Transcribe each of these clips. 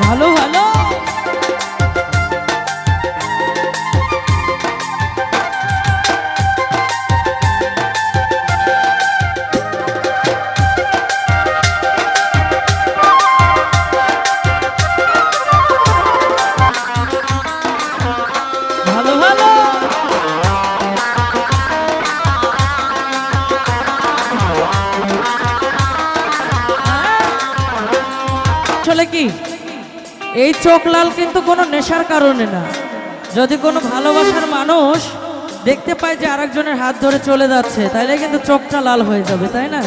ভালো এই চোখ লাল কিন্তু কোনো নেশার কারণে না। যদি কোনো ভালোবাসার মানুষ দেখতে পায় যে আরেকজনের হাত ধরে চলে যাচ্ছে তাহলে কিন্তু চোখটা লাল হয়ে যাবে, তাই না?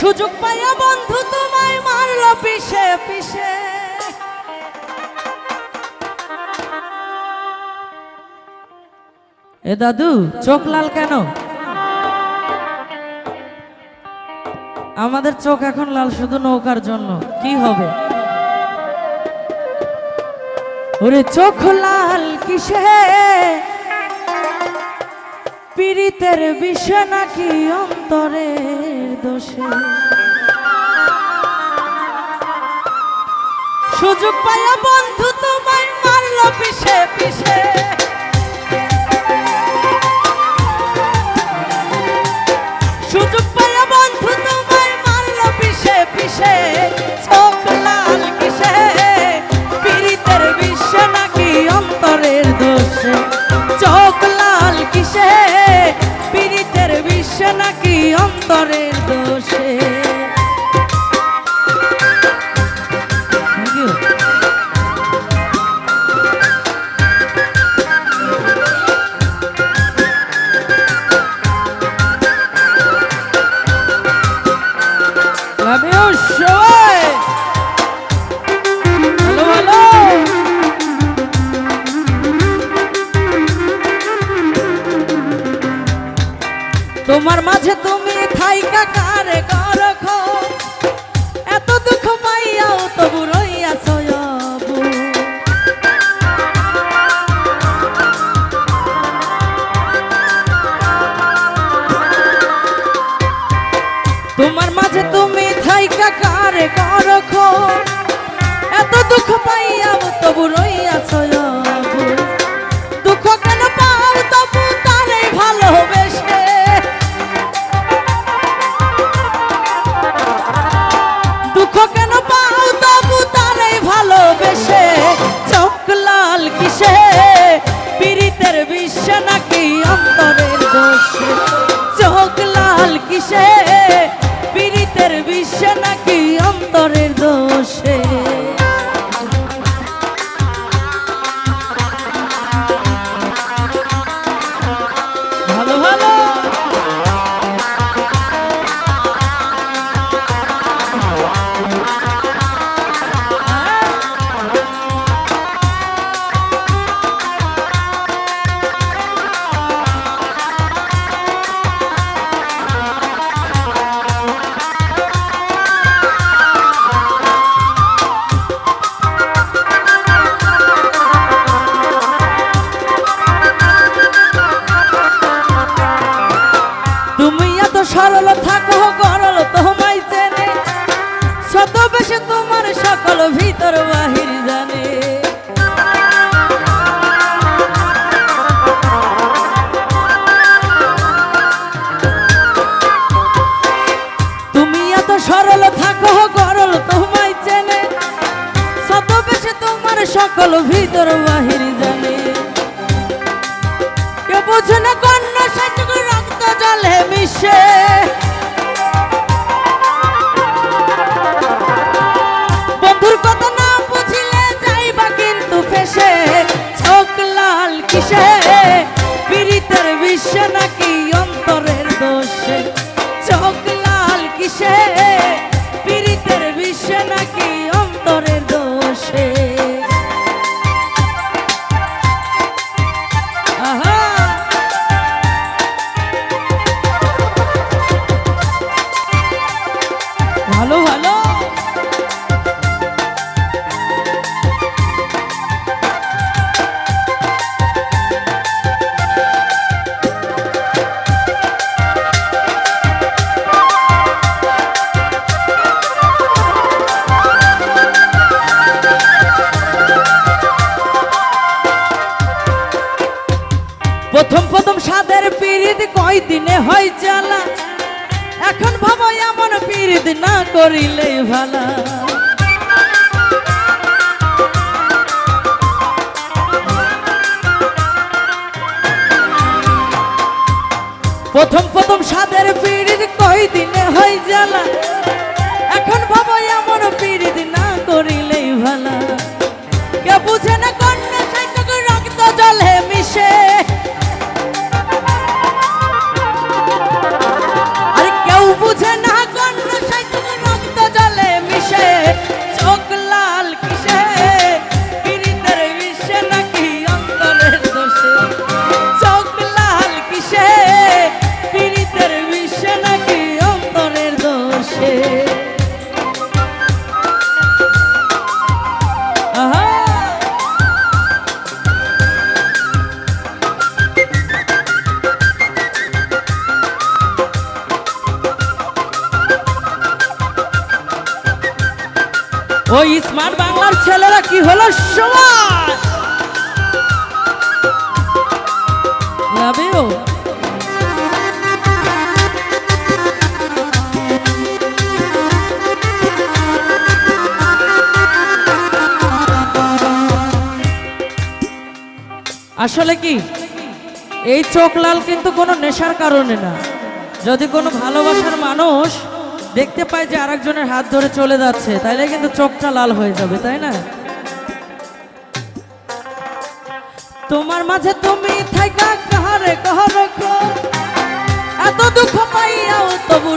সুযোগ পাইয়া বন্ধু তোমায় মারলো পিছে পিছে এ দাদু, চোখ লাল কেন? আমাদের চোখ এখন লাল, শুধু নৌকার জন্য। কি হবে? ওরে চোখ লাল কিসে? পীড়িতের বিষয় নাকি অন্তরের দোষে? সুযোগ পাইয়া বন্ধু তোমায় মারলো পিছে পিছে সুযোগ পাইয়া বন্ধু তোমায় মারলো পিছে পিছে তোমার মাঝে তুমি থাইকা কারে করখ এত দুঃখ পাইয়াও তবু রইয়াছ। তোমার মাঝে তুমি থাইকা কারে করখ তোমার সকল ভিতর বাহির জানে। কেউ বোঝে না কন্যা সাচক রক্ত জলে মিশে। বন্ধুর কথা না বুঝিলে যাইবা কিন্তু ফেসে চোখ লাল কিসে? পীড়িতের বিশ্ব নাকি করিলে ভালা। প্রথম প্রথম সাদের পিড়ির কই দিনে হয় জ্বালা। এখন ভাবো এমন পিড়িত না করিলেই ভালা। কে বুঝে না ওই স্মার্ট বাংলার ছেলেরা কি হলো সবার? আসলে কি, এই চোখ লাল কিন্তু কোনো নেশার কারণে না। যদি কোনো ভালোবাসার মানুষ দেখতে পাই যে আরেকজনের হাত ধরে চলে যাচ্ছে, তাইলে কিন্তু চোখটা লাল হয়ে যাবে, তাই না? তোমার মাঝে তুমি কাহারে, কাহার এত দুঃখ পাইয়াও তবু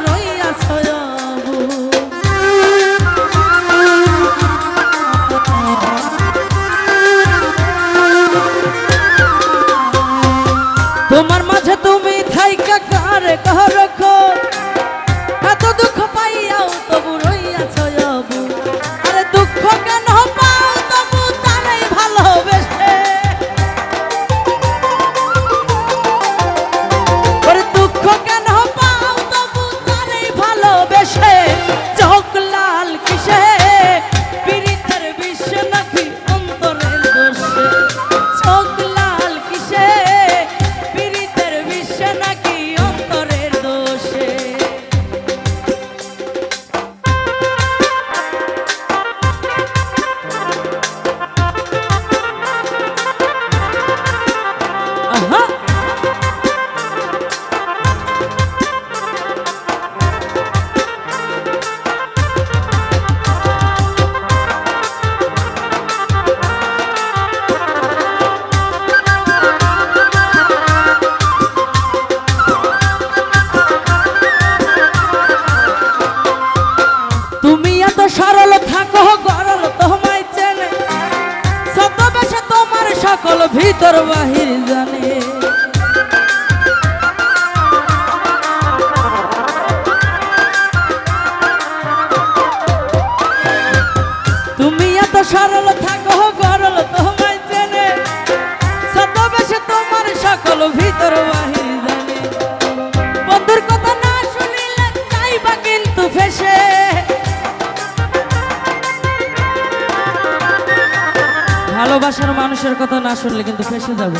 তোমার মাঝে তুমি থাইকা, কাহারে, কাহার ভালোবাসার মানুষের কথা না শুনলে কিন্তু ফেসে যাবে।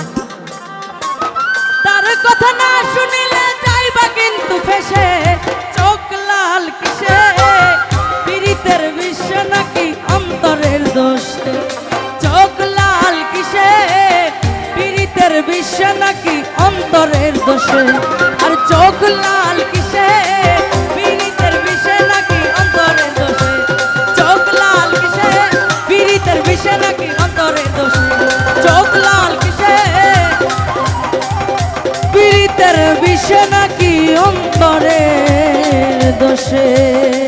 তার কথা না শুনিলে যাইবা কিন্তু ফেসে। চোখ লাল কিসে? পীড়িতের বিশ্ব নাকি অন্তরের দোষে? চোখ লাল কিসে? পীড়িতের বিশ্ব নাকি অন্তরের দোষে? আর চোখ লাল বিশ্বে দোষে।